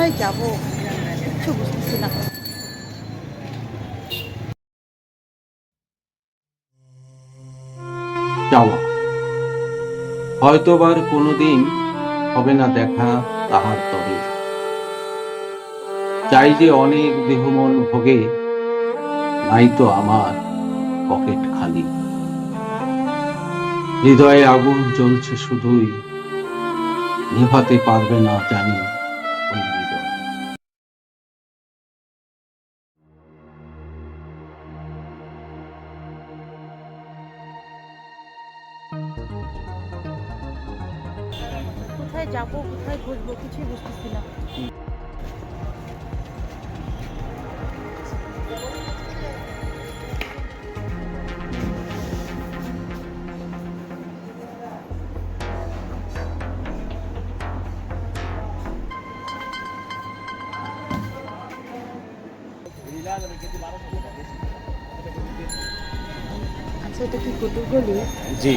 কোথায় যাব? কিচ্ছু বুঝতেছি না। হয়তোবার কোনোদিন হবে না দেখা তাহার তবে। চাই যে অনেক দেহমন ভোগে, নাই তো আমার পকেট খালি। হৃদয়ে আগুন জ্বলছে শুধুই, নিভাতে পারবে না জানি। কোথায় যাব কোথায় ঘুরবো কিছুই বুঝতেছি না। আচ্ছা এটা কি কুটুর গলি জি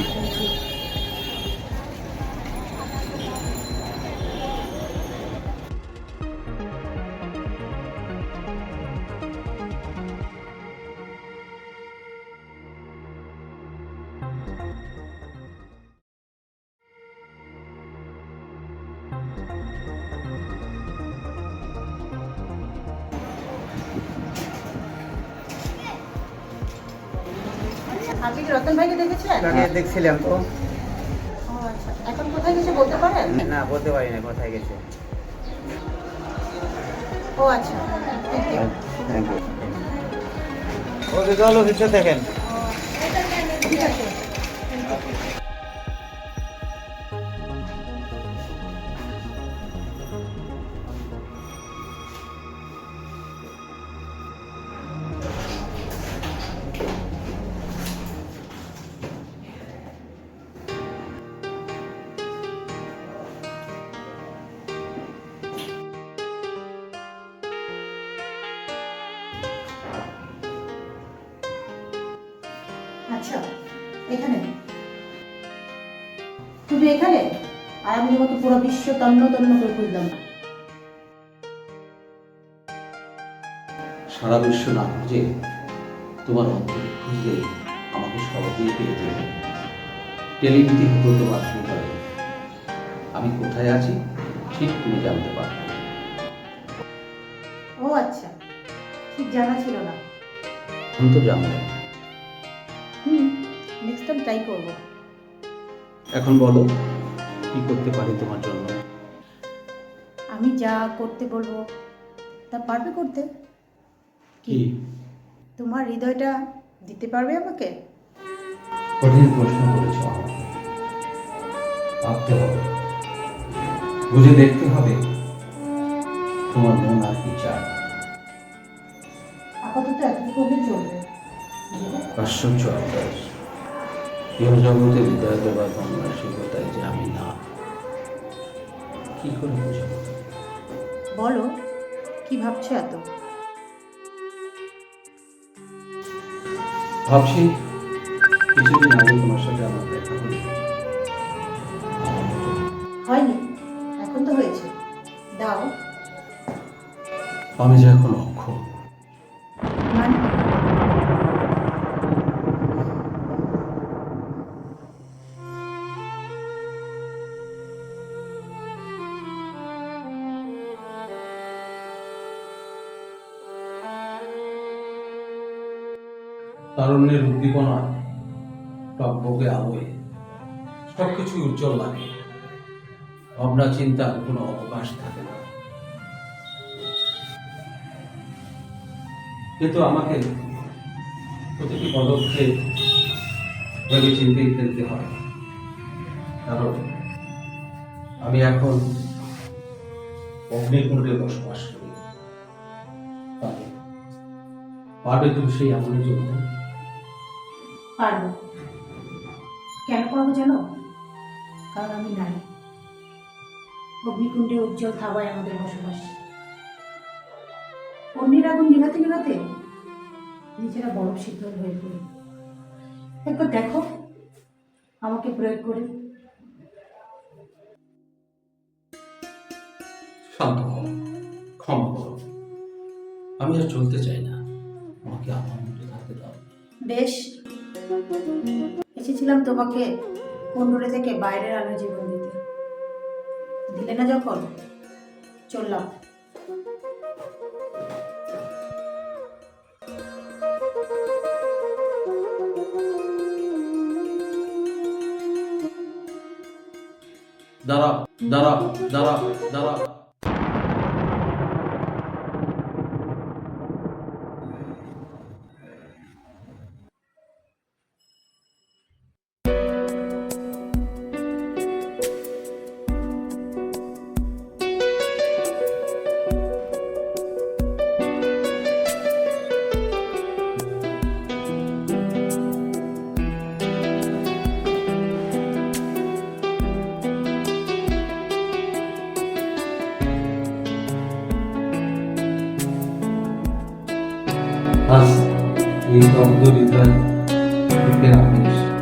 আপনি কি রতন ভাইকে দেখেছেন? দেখছিলাম তো। আচ্ছা। এখন কোথায় গেছে বলতে পারেন? না বলতে পারি না কোথায় গেছে। ও আচ্ছা. থ্যাংক ইউ ওকে চলো ভিতরে দেখেন। ঠিক আছে। এখানে? তুমি এখানে? আর আমি তোমাকে পুরো বিশ্ব তন্ন তন্ন করে খুঁজলাম সারা বিশ্ব না খুঁজে তোমার অন্তরে খুঁজলে আমাকে সহজেই পেয়ে যাবে। টেলিভিটি হতো তোমার হৃদয়ে আমি কোথায় আছি ঠিক তুমি জানতে পারবে ও আচ্ছা ঠিক জানা ছিল না। এখন তো জানলে হুম। টাইম ট্রাই করব। এখন বলো কি করতে পারি তোমার জন্য? আমি যা করতে বলব তা পারবে করতে? কি? তোমার হৃদয়টা দিতে পারবে আমাকে? কঠিন প্রশ্ন করেছ আমাকে। ভাবতে হবে। বুঝে দেখতে হবে তোমার মন আর কি চায়। আপাতত এতটুকু চলবে। আশ্চর্য আকাশ। ইহ জগতে হৃদয় দেবার মানসিকতায় যে আমি না। কি করে বুঝব? বলো কি ভাবছ এত? ভাবছি কিছুদিন আগে তোমার সাথে আমার দেখা হলো। হয়নি এখন তো হয়েছে। দাও। আমি যে এখন অক্ষম। তারুণ্যের উদ্দীপনা টকবকে আলোয়। সবকিছু উজ্জ্বল লাগে। ভাবনা চিন্তার কোনো অবকাশ থাকে না। কিন্তু আমাকে প্রতিটি পদক্ষেপ ভেবে চিন্তেই ফেলতে হয়। কারণ আমি এখন অগ্নিকুণ্ডে বসবাস করি। পারবে তুমি সেই আমার জন্য? পারব। কেন পারব জানো? কারণ আমি নারী। অগ্নিকুণ্ডে উজ্জ্বল থাবায় আমাদের বসবাস। অন্যের আগুন নিভাতে নিভাতে নিজেরা বরফ শীতল হয়ে পড়ি। একবার দেখো আমাকে প্রয়োগ করে। শান্ত হও আমি আর চলতে চাই না। আমাকে আমার মতো থাকতে দাও। বেশ। এসেছিলাম তোমাকে কুণ্ডুরে থেকে বাইরের আলো জীবন দিতে। দিলে না যখন? চললাম। দাঁড়াও দাঁড়াও দাঁড়াও দাঁড়াও। mas ele está autorizando literalmente.